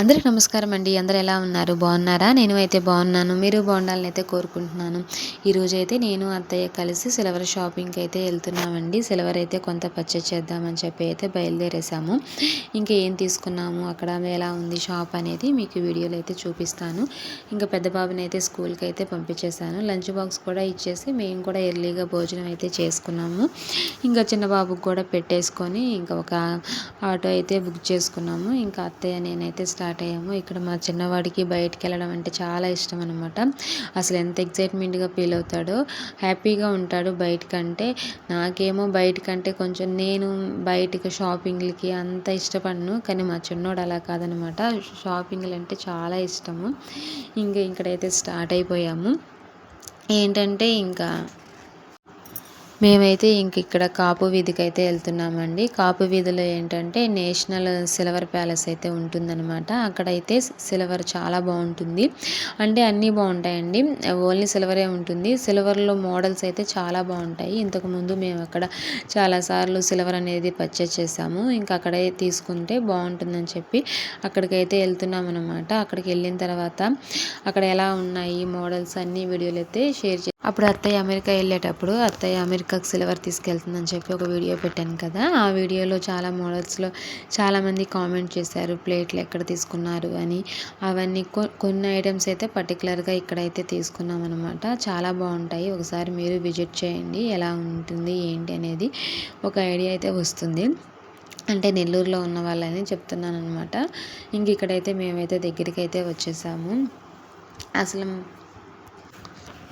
అందరికి నమస్కారం అండి. అందరు ఎలా ఉన్నారు? బాగున్నారా? నేను అయితే బాగున్నాను. మీరు బాగుండాలని అయితే కోరుకుంటున్నాను. ఈరోజు అయితే నేను అత్తయ్య కలిసి సిల్వర్ షాపింగ్కి అయితే వెళ్తున్నామండి. సిల్వర్ అయితే కొంత పర్చేజ్ చేద్దామని చెప్పి అయితే బయలుదేరేసాము ఇంకా ఏం తీసుకున్నాము? అక్కడ ఎలా ఉంది షాప్ అనేది మీకు వీడియోలో అయితే చూపిస్తాను. ఇంకా పెద్ద బాబుని అయితే స్కూల్కి అయితే పంపించేశాను. లంచ్ బాక్స్ కూడా ఇచ్చేసి మేము కూడా ఎర్లీగా భోజనం అయితే చేసుకున్నాము. ఇంకా చిన్న బాబుకి కూడా పెట్టేసుకొని ఇంకా ఒక ఆటో అయితే బుక్ చేసుకున్నాము. ఇంకా అత్తయ్య నేనైతే స్టార్ట్ స్టార్ట్ అయ్యాము. ఇక్కడ మా చిన్నవాడికి బయటికి వెళ్ళడం అంటే చాలా ఇష్టం అనమాట అసలు ఎంత ఎగ్జైట్మెంట్గా ఫీల్ అవుతాడో హ్యాపీగా ఉంటాడు బయటకంటే. నాకేమో బయటకంటే కొంచెం నేను బయటకు షాపింగ్లకి అంత ఇష్టపడను. కానీ మా చిన్నోడు అలా కాదనమాట షాపింగ్లు అంటే చాలా ఇష్టము. ఇంకా ఇక్కడైతే స్టార్ట్ అయిపోయాము. ఏంటంటే ఇంకా మేమైతే ఇంక ఇక్కడ కాపు వీధికి అయితే వెళ్తున్నామండి. కాపు వీధిలో ఏంటంటే నేషనల్ సిల్వర్ ప్యాలెస్ అయితే ఉంటుందన్నమాట. అక్కడైతే సిల్వర్ చాలా బాగుంటుంది. అంటే అన్నీ బాగుంటాయండి. ఓన్లీ సిల్వరే ఉంటుంది. సిల్వర్లో మోడల్స్ అయితే చాలా బాగుంటాయి. ఇంతకుముందు మేము అక్కడ చాలాసార్లు సిల్వర్ అనేది పర్చేస్ చేసాము ఇంకా అక్కడే తీసుకుంటే బాగుంటుందని చెప్పి అక్కడికైతే వెళ్తున్నాం అనమాట అక్కడికి వెళ్ళిన తర్వాత అక్కడ ఎలా ఉన్నాయి మోడల్స్ అన్ని వీడియోలు అయితే షేర్ చే అప్పుడు అత్తయ్య అమెరికా వెళ్ళేటప్పుడు అత్తయ్య అమెరికాకి సిల్వర్ తీసుకెళ్తుందని చెప్పి ఒక వీడియో పెట్టాను కదా. ఆ వీడియోలో చాలా మోడల్స్లో చాలామంది కామెంట్ చేశారు ప్లేట్లు ఎక్కడ తీసుకున్నారు? అని. అవన్నీ కొన్ని ఐటమ్స్ అయితే పర్టికులర్గా ఇక్కడైతే తీసుకున్నాం అనమాట చాలా బాగుంటాయి. ఒకసారి మీరు విజిట్ చేయండి. ఎలా ఉంటుంది ఏంటి అనేది ఒక ఐడియా అయితే వస్తుంది. అంటే నెల్లూరులో ఉన్న వాళ్ళని చెప్తున్నాను అనమాట ఇంక ఇక్కడైతే మేమైతే దగ్గరికి అయితే వచ్చేసాము. అసలు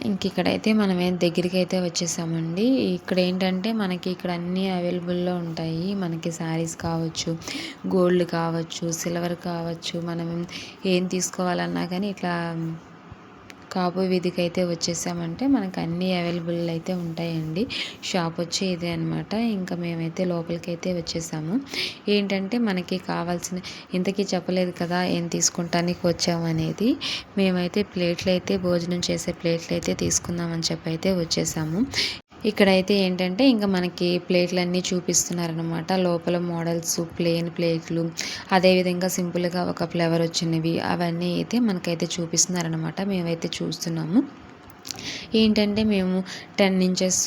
ఇంక ఇక్కడైతే మనం దగ్గరికి అయితే వచ్చేసామండి ఇక్కడ ఏంటంటే మనకి ఇక్కడ అన్నీ అవైలబుల్లో ఉంటాయి. మనకి శారీస్ కావచ్చు గోల్డ్ కావచ్చు సిల్వర్ కావచ్చు మనం ఏం తీసుకోవాలన్నా కానీ ఇట్లా కాపు వీధికి అయితే వచ్చేసామంటే మనకు అన్నీ అవైలబుల్ అయితే ఉంటాయండి. షాప్ వచ్చి ఇదే అనమాట ఇంకా మేమైతే లోపలికి అయితే వచ్చేసాము. ఏంటంటే మనకి కావాల్సిన ఇంతకీ చెప్పలేదు కదా ఏం తీసుకుంటానికి వచ్చామనేది మేమైతే ప్లేట్లు అయితే భోజనం చేసే ప్లేట్లు అయితే తీసుకుందామని చెప్పి అయితే వచ్చేసాము. ఇక్కడైతే ఏంటంటే ఇంకా మనకి ప్లేట్లు అన్నీ చూపిస్తున్నారనమాట లోపల మోడల్స్ ప్లేన్ ప్లేట్లు అదేవిధంగా సింపుల్గా ఒక ఫ్లేవర్ వచ్చినవి అవన్నీ అయితే మనకైతే చూపిస్తున్నారనమాట మేమైతే చూస్తున్నాము. ఏంటంటే మేము టెన్ ఇంచెస్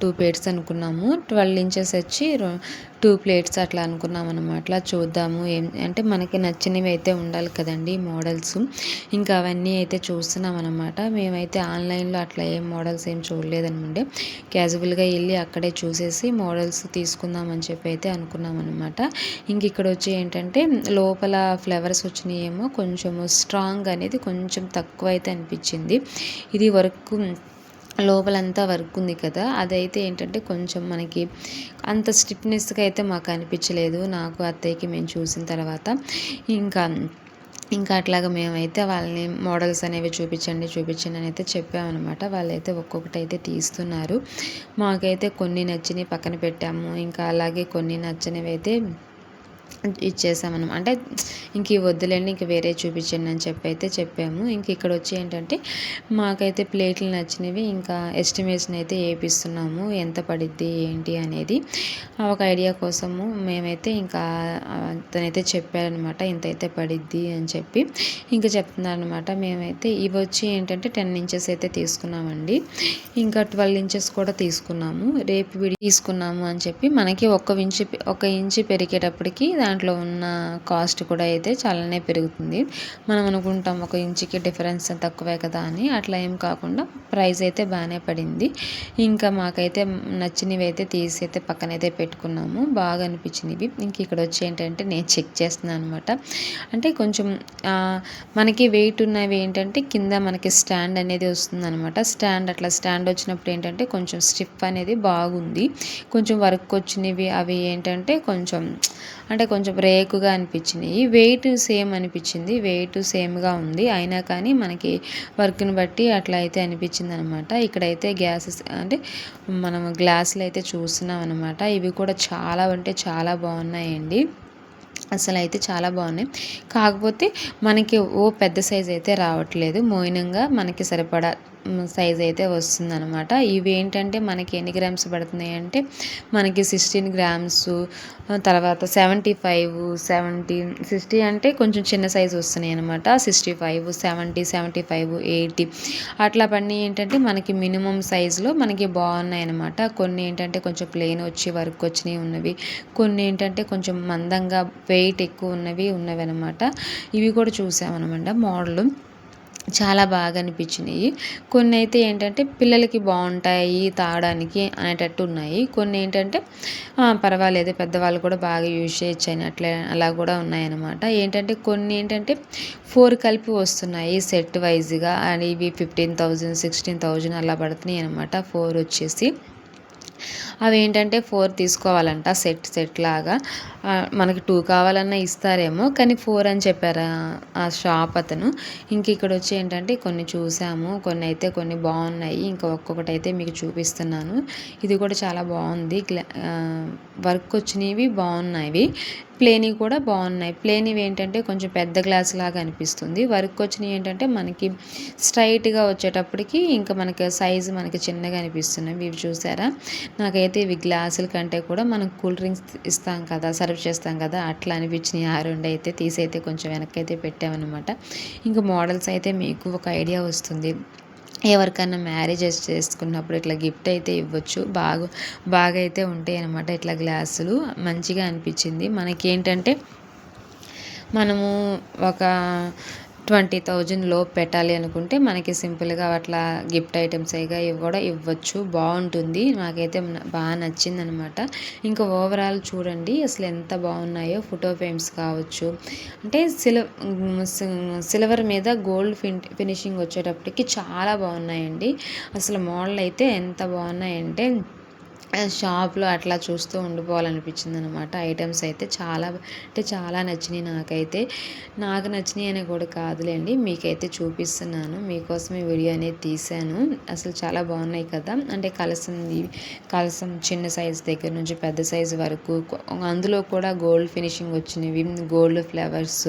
టూ ప్లేట్స్ అనుకున్నాము. ట్వెల్వ్ ఇంచెస్ వచ్చి టూ ప్లేట్స్ అట్లా అనుకున్నాం అనమాట అట్లా చూద్దాము ఏం అంటే మనకి నచ్చినవి అయితే ఉండాలి కదండి మోడల్స్ ఇంకా అవన్నీ అయితే చూస్తున్నాం అనమాట మేమైతే ఆన్లైన్లో అట్లా ఏం మోడల్స్ ఏం చూడలేదనమాట. క్యాజువల్గా వెళ్ళి అక్కడే చూసేసి మోడల్స్ తీసుకుందామని చెప్పి అయితే అనుకున్నాం అనమాట ఇంక ఇక్కడ వచ్చి ఏంటంటే లోపల ఫ్లవర్స్ వచ్చినాయేమో కొంచెము స్ట్రాంగ్ అనేది కొంచెం తక్కువ అయితే అనిపించింది. ఇది వర్క్ లోపలంతా వర్క్ ఉంది కదా అదైతే ఏంటంటే కొంచెం మనకి అంత స్టిఫ్నెస్గా అయితే మాకు అనిపించలేదు నాకు అత్తయ్యకి మేము చూసిన తర్వాత. ఇంకా ఇంకా అట్లాగా మేమైతే వాళ్ళని మోడల్స్ అనేవి చూపించండి చూపించండి అని అయితే చెప్పామన్నమాట. వాళ్ళైతే ఒక్కొక్కటి అయితే తీస్తున్నారు. మాకైతే కొన్ని నచ్చినవి పక్కన పెట్టాము. ఇంకా అలాగే కొన్ని నచ్చినవి అయితే ఇచ్చేసామన్నమాట. అంటే ఇంక వద్దులేండి ఇంక వేరే చూపించండి అని చెప్పి అయితే చెప్పాము. ఇంక ఇక్కడ వచ్చి ఏంటంటే మాకైతే ప్లేట్లు నచ్చినవి ఇంకా ఎస్టిమేషన్ అయితే వేపిస్తున్నాము ఎంత పడిద్ది ఏంటి అనేది ఒక ఐడియా కోసము మేమైతే ఇంకా తనైతే చెప్పారనమాట ఇంత అయితే పడిద్ది అని చెప్పి. ఇంకా చెప్తున్నారనమాట మేమైతే ఇవి వచ్చి ఏంటంటే టెన్ ఇంచెస్ అయితే తీసుకున్నామండి. ఇంకా ట్వెల్వ్ ఇంచెస్ కూడా తీసుకున్నాము. రేపు విడి తీసుకున్నాము అని చెప్పి మనకి ఒక ఇంచు ఒక ఇంచు పెరిగేటప్పటికి దాంట్లో ఉన్న కాస్ట్ కూడా అయితే చాలానే పెరుగుతుంది. మనం అనుకుంటాం ఒక ఇంచుకి డిఫరెన్స్ తక్కువే కదా అని. అట్లా ఏం కాకుండా ప్రైస్ అయితే బాగానే పడింది. ఇంకా మాకైతే నచ్చినవి అయితే తీసి అయితే పక్కనైతే పెట్టుకున్నాము. బాగా అనిపించినవి ఇంక ఇక్కడ వచ్చి ఏంటంటే నేను చెక్ చేస్తున్నాను అనమాట అంటే కొంచెం మనకి వెయిట్ ఉన్నవి ఏంటంటే కింద మనకి స్టాండ్ అనేది వస్తుంది అనమాట స్టాండ్ అట్లా స్టాండ్ వచ్చినప్పుడు ఏంటంటే కొంచెం స్టిఫ్ అనేది బాగుంది. కొంచెం వర్క్ వచ్చినవి అవి ఏంటంటే కొంచెం అంటే కొంచెం రేకుగా అనిపించినాయి వెయిట్ సేమ్ అనిపించింది. వెయిట్ సేమ్గా ఉంది. అయినా కానీ మనకి వర్క్ని బట్టి అట్లా అయితే అనిపించింది అనమాట ఇక్కడైతే గ్యాసెస్ అంటే మనం గ్లాసులు అయితే చూస్తున్నాం అనమాట ఇవి కూడా చాలా అంటే చాలా బాగున్నాయండి. అసలు అయితే చాలా బాగున్నాయి. కాకపోతే మనకి ఓ పెద్ద సైజ్ అయితే రావట్లేదు. మోయినంగా మనకి సరిపడా సైజ్ అయితే వస్తుందన్నమాట. ఇవి ఏంటంటే మనకి ఎన్ని గ్రామ్స్ పడుతున్నాయి అంటే మనకి సిక్స్టీన్ గ్రామ్స్ తర్వాత సెవెంటీ ఫైవ్ సెవెంటీ సిక్స్టీ అంటే కొంచెం చిన్న సైజ్ వస్తున్నాయి అనమాట sixty five seventy seventy five eighty అట్లా పడినవి ఏంటంటే మనకి మినిమం సైజులో మనకి బాగున్నాయి అనమాట కొన్ని ఏంటంటే కొంచెం ప్లెయిన్ వచ్చి వర్క్ వచ్చినవి ఉన్నవి కొన్ని ఏంటంటే కొంచెం మందంగా వెయిట్ ఎక్కువ ఉన్నవి ఉన్నవి అనమాట ఇవి కూడా చూసామన్నమాట మోడల్ చాలా బాగా అనిపించినాయి. కొన్ని అయితే ఏంటంటే పిల్లలకి బాగుంటాయి తాగడానికి అనేటట్టు ఉన్నాయి. కొన్ని ఏంటంటే పర్వాలేదు పెద్దవాళ్ళు కూడా బాగా యూజ్ చేయొచ్చు అని అట్లా అలా కూడా ఉన్నాయన్నమాట. ఏంటంటే కొన్ని ఏంటంటే ఫోర్ కలిపి వస్తున్నాయి సెట్ వైజ్గా అండ్ ఇవి ఫిఫ్టీన్ థౌజండ్ సిక్స్టీన్ థౌజండ్ అలా పడుతున్నాయి అనమాట ఫోర్ వచ్చేసి. అవి ఏంటంటే ఫోర్ తీసుకోవాలంట సెట్ సెట్ లాగా. మనకి టూ కావాలన్నా ఇస్తారేమో కానీ ఫోర్ అని చెప్పారు ఆ షాప్ అతను. ఇంక ఇక్కడ వచ్చి ఏంటంటే కొన్ని చూసాము కొన్ని అయితే కొన్ని బాగున్నాయి ఇంకా ఒక్కొక్కటి అయితే మీకు చూపిస్తున్నాను. ఇది కూడా చాలా బాగుంది వర్క్ వచ్చినవి బాగున్నాయి ప్లేని కూడా బాగున్నాయి. ప్లేనివి ఏంటంటే కొంచెం పెద్ద గ్లాస్ లాగా అనిపిస్తుంది. వర్క్ వచ్చినవి ఏంటంటే మనకి స్ట్రైట్గా వచ్చేటప్పటికి ఇంకా మనకి సైజు మనకి చిన్నగా అనిపిస్తున్నాయి. ఇవి చూసారా? నాకైతే ఇవి గ్లాసుల కంటే కూడా మనం కూల్ డ్రింక్స్ ఇస్తాం కదా సర్వ్ చేస్తాం కదా అట్లా అనిపించినాయి. ఆ రెండు అయితే తీసి అయితే కొంచెం వెనక్కి అయితే పెట్టామన్నమాట. ఇంకా మోడల్స్ అయితే మీకు ఒక ఐడియా వస్తుంది. ఎవరికైనా మ్యారేజెస్ చేసుకున్నప్పుడు ఇట్లా గిఫ్ట్ అయితే ఇవ్వచ్చు. బాగా బాగా అయితే ఉంటాయి అనమాట ఇట్లా గ్లాసులు. మంచిగా అనిపించింది. మనకేంటంటే మనము ఒక ట్వంటీ థౌజండ్ లోపు పెట్టాలి అనుకుంటే మనకి సింపుల్గా అట్లా గిఫ్ట్ ఐటమ్స్ అయిగా ఇవి కూడా ఇవ్వచ్చు. బాగుంటుంది. నాకైతే బాగా నచ్చింది అనమాట ఇంకా ఓవరాల్ చూడండి అసలు ఎంత బాగున్నాయో ఫోటో ఫ్రేమ్స్ కావచ్చు. అంటే సిల సిల్వర్ మీద గోల్డ్ ఫిన్ ఫినిషింగ్ వచ్చేటప్పటికి చాలా బాగున్నాయండి. అసలు మోడల్ అయితే ఎంత బాగున్నాయంటే షాప్లో అట్లా చూస్తూ ఉండిపోవాలనిపించింది అనమాట ఐటమ్స్ అయితే చాలా అంటే చాలా నచ్చినాయి నాకైతే. నాకు నచ్చినాయి అనే కూడా కాదులేండి మీకైతే చూపిస్తున్నాను. మీకోసం ఈ వీడియో అనేది తీశాను. అసలు చాలా బాగున్నాయి కదా. అంటే కలసం కలసం చిన్న సైజ్ దగ్గర నుంచి పెద్ద సైజు వరకు. అందులో కూడా గోల్డ్ ఫినిషింగ్ వచ్చినవి గోల్డ్ ఫ్లవర్స్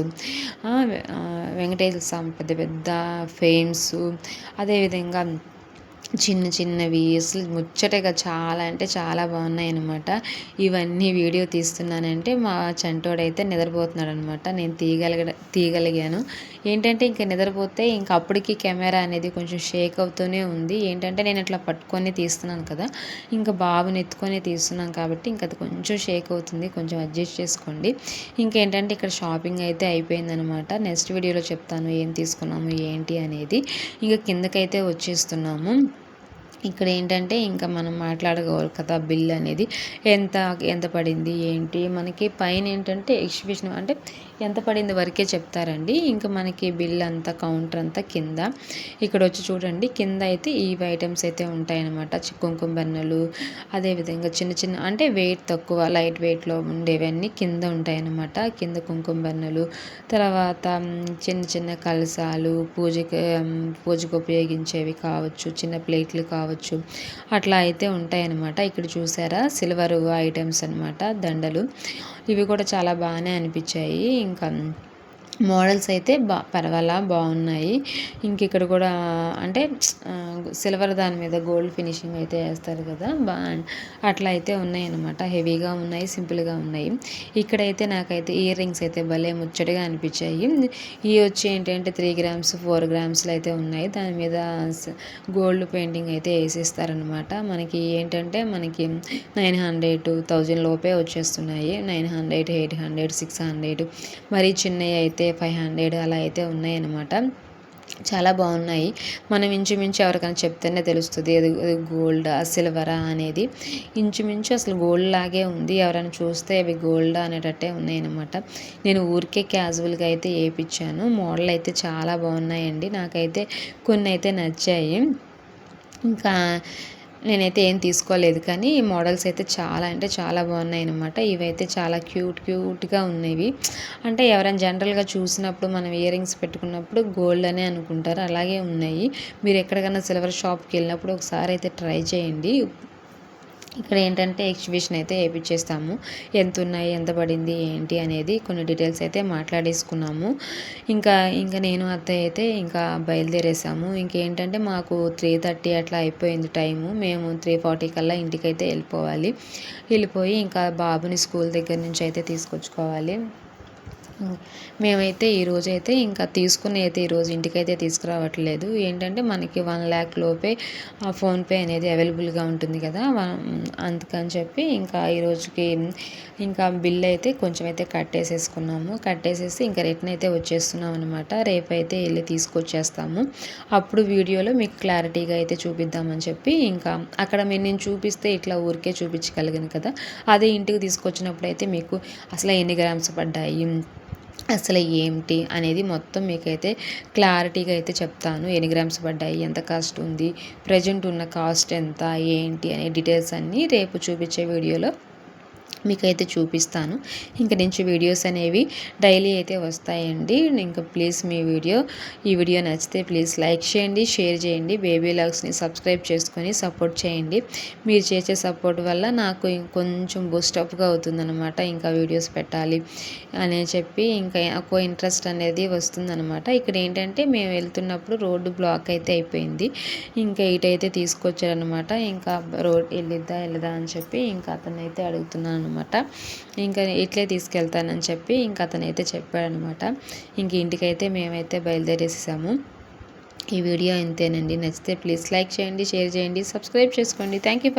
వెంకటేశ్వర స్వామి పెద్ద పెద్ద ఫేమ్స్ అదేవిధంగా చిన్న చిన్నవి అసలు ముచ్చటగా చాలా అంటే చాలా బాగున్నాయి అనమాట ఇవన్నీ వీడియో తీస్తున్నానంటే మా చంటోడైతే నిద్రపోతున్నాడు అనమాట నేను తీయగలగ తీయగలిగాను. ఏంటంటే ఇంకా నిద్రపోతే ఇంకా అప్పటికి కెమెరా అనేది కొంచెం షేక్ అవుతూనే ఉంది. ఏంటంటే నేను ఇట్లా పట్టుకొని తీస్తున్నాను కదా ఇంకా బాబుని ఎత్తుకొని తీస్తున్నాను కాబట్టి ఇంకా అది కొంచెం షేక్ అవుతుంది. కొంచెం అడ్జస్ట్ చేసుకోండి. ఇంకేంటంటే ఇక్కడ షాపింగ్ అయితే అయిపోయిందనమాట నెక్స్ట్ వీడియోలో చెప్తాను ఏం తీసుకున్నాము ఏంటి అనేది. ఇంకా కిందకైతే వచ్చేస్తున్నాము. ఇక్కడ ఏంటంటే ఇంకా మనం మాట్లాడుకోవాలి కదా బిల్ అనేది. ఎంత ఎంత పడింది ఏంటి? మనకి పైన ఏంటంటే ఎగ్జిబిషన్ అంటే ఎంత పడింది వరకే చెప్తారండి. ఇంకా మనకి బిల్ అంతా కౌంటర్ అంతా కింద. ఇక్కడ వచ్చి చూడండి కింద అయితే ఈ ఐటమ్స్ అయితే ఉంటాయన్నమాట. కుంకుమ బెన్నలు అదేవిధంగా చిన్న చిన్న అంటే వెయిట్ తక్కువ లైట్ వెయిట్లో ఉండేవన్నీ కింద ఉంటాయన్నమాట. కింద కుంకుమ బెన్నలు తర్వాత చిన్న చిన్న కలసాలు పూజకి పూజకు ఉపయోగించేవి కావచ్చు చిన్న ప్లేట్లు కావచ్చు అట్లా అయితే ఉంటాయన్నమాట. ఇక్కడ చూసారా సిల్వర్ ఐటమ్స్ అనమాట దండలు. ఇవి కూడా చాలా బాగానే అనిపించాయి. ఇంకా మోడల్స్ అయితే బా పర్వాలా బాగున్నాయి. ఇంక ఇక్కడ కూడా అంటే సిల్వర్ దాని మీద గోల్డ్ ఫినిషింగ్ అయితే వేస్తారు కదా బా అట్లా అయితే ఉన్నాయి అనమాట హెవీగా ఉన్నాయి సింపుల్గా ఉన్నాయి. ఇక్కడైతే నాకైతే ఇయర్ రింగ్స్ అయితే భలే ముచ్చటగా అనిపించాయి. ఇవి వచ్చి ఏంటంటే త్రీ గ్రామ్స్ ఫోర్ గ్రామ్స్లో అయితే ఉన్నాయి. దాని మీద గోల్డ్ పెయింటింగ్ అయితే వేసిస్తారనమాట మనకి ఏంటంటే మనకి నైన్ హండ్రెడ్ థౌజండ్ లోపే వచ్చేస్తున్నాయి. Nine hundred eight hundred six hundred. మరీ చిన్నవి అయితే ఫైవ్ హండ్రెడ్ అలా అయితే ఉన్నాయన్నమాట. చాలా బాగున్నాయి. మనం ఇంచుమించు ఎవరికైనా చెప్తేనే తెలుస్తుంది అది గోల్డ్ సిల్వరా అనేది. ఇంచుమించు అసలు గోల్డ్ లాగే ఉంది. ఎవరైనా చూస్తే అవి గోల్డ్ అనేటట్టే ఉన్నాయన్నమాట. నేను ఊరికే క్యాజువల్గా అయితే వేయించాను మోడల్ అయితే చాలా బాగున్నాయండి. నాకైతే కొన్ని అయితే నచ్చాయి. ఇంకా నేనైతే ఏం తీసుకోలేదు కానీ ఈ మోడల్స్ అయితే చాలా అంటే చాలా బాగున్నాయి అనమాట ఇవైతే చాలా క్యూట్ క్యూట్గా ఉన్నవి. అంటే ఎవరైనా జనరల్గా చూసినప్పుడు మనం ఇయర్ రింగ్స్ పెట్టుకున్నప్పుడు గోల్డ్ అనే అనుకుంటారు. అలాగే ఉన్నాయి. మీరు ఎక్కడికైనా సిల్వర్ షాప్కి వెళ్ళినప్పుడు ఒకసారి అయితే ట్రై చేయండి. ఇక్కడ ఏంటంటే ఎగ్జిబిషన్ అయితే వేయించేస్తాము ఎంత ఉన్నాయి ఎంత పడింది ఏంటి అనేది కొన్ని డీటెయిల్స్ అయితే మాట్లాడేసుకున్నాము. ఇంకా ఇంకా నేను అత్తయ్య అయితే ఇంకా బయలుదేరేసాము. ఇంకేంటంటే మాకు త్రీ థర్టీ అట్లా అయిపోయింది టైము మేము త్రీ ఫార్టీ కల్లా ఇంటికైతే వెళ్ళిపోవాలి. వెళ్ళిపోయి ఇంకా బాబుని స్కూల్ దగ్గర నుంచి అయితే తీసుకొచ్చుకోవాలి. మేమైతే ఈరోజు అయితే ఇంకా తీసుకుని అయితే ఈరోజు ఇంటికైతే తీసుకురావట్లేదు. ఏంటంటే మనకి వన్ ల్యాక్ లోపే ఫోన్పే అనేది అవైలబుల్గా ఉంటుంది కదా అందుకని చెప్పి ఇంకా ఈరోజుకి ఇంకా బిల్ అయితే కొంచెం అయితే కట్టేసేసుకున్నాము. కట్టేసేసి ఇంకా రిటర్న్ అయితే వచ్చేస్తున్నాం అనమాట రేపైతే వెళ్ళి తీసుకొచ్చేస్తాము. అప్పుడు వీడియోలో మీకు క్లారిటీగా అయితే చూపిద్దామని చెప్పి ఇంకా అక్కడ మీరు నేను చూపిస్తే ఇట్లా ఊరికే చూపించగలిగాను కదా అదే ఇంటికి తీసుకొచ్చినప్పుడు అయితే మీకు అసలు ఎన్ని గ్రామ్స్ పడ్డాయి అసలు ఏంటి అనేది మొత్తం మీకైతే క్లారిటీగా అయితే చెప్తాను. ఎన్ని గ్రామ్స్ పడ్డాయి ఎంత కాస్ట్ ఉంది ప్రజెంట్ ఉన్న కాస్ట్ ఎంత ఏంటి అనే డీటెయిల్స్ అన్నీ రేపు చూపించే వీడియోలో మీకైతే చూపిస్తాను. ఇంక నుంచి వీడియోస్ అనేవి డైలీ అయితే వస్తాయండి. ఇంకా ప్లీజ్ మీ వీడియో ఈ వీడియో నచ్చితే ప్లీజ్ లైక్ చేయండి షేర్ చేయండి బేబీ లాగ్స్ని సబ్స్క్రైబ్ చేసుకొని సపోర్ట్ చేయండి. మీరు చేసే సపోర్ట్ వల్ల నాకు కొంచెం బూస్టప్గా అవుతుందన్నమాట ఇంకా వీడియోస్ పెట్టాలి అని చెప్పి ఇంకా ఎక్కువ ఇంట్రెస్ట్ అనేది వస్తుందన్నమాట. ఇక్కడ ఏంటంటే మేము వెళ్తున్నప్పుడు రోడ్డు బ్లాక్ అయితే అయిపోయింది. ఇంకా ఇటైతే తీసుకొచ్చారనమాట ఇంకా రోడ్ వెళ్ళిద్దా వెళ్ళదా అని చెప్పి ఇంకా అతను అయితే అడుగుతున్నాను. అనమాట ఇంకా ఇట్లే తీసుకెళ్తానని చెప్పి ఇంకా అతనైతే చెప్పాడనమాట ఇంక ఇంటికైతే మేమైతే బయలుదేరేసాము ఈ వీడియో ఇంతేనండి. నచ్చితే ప్లీజ్ లైక్ చేయండి షేర్ చేయండి సబ్స్క్రైబ్ చేసుకోండి. Thank you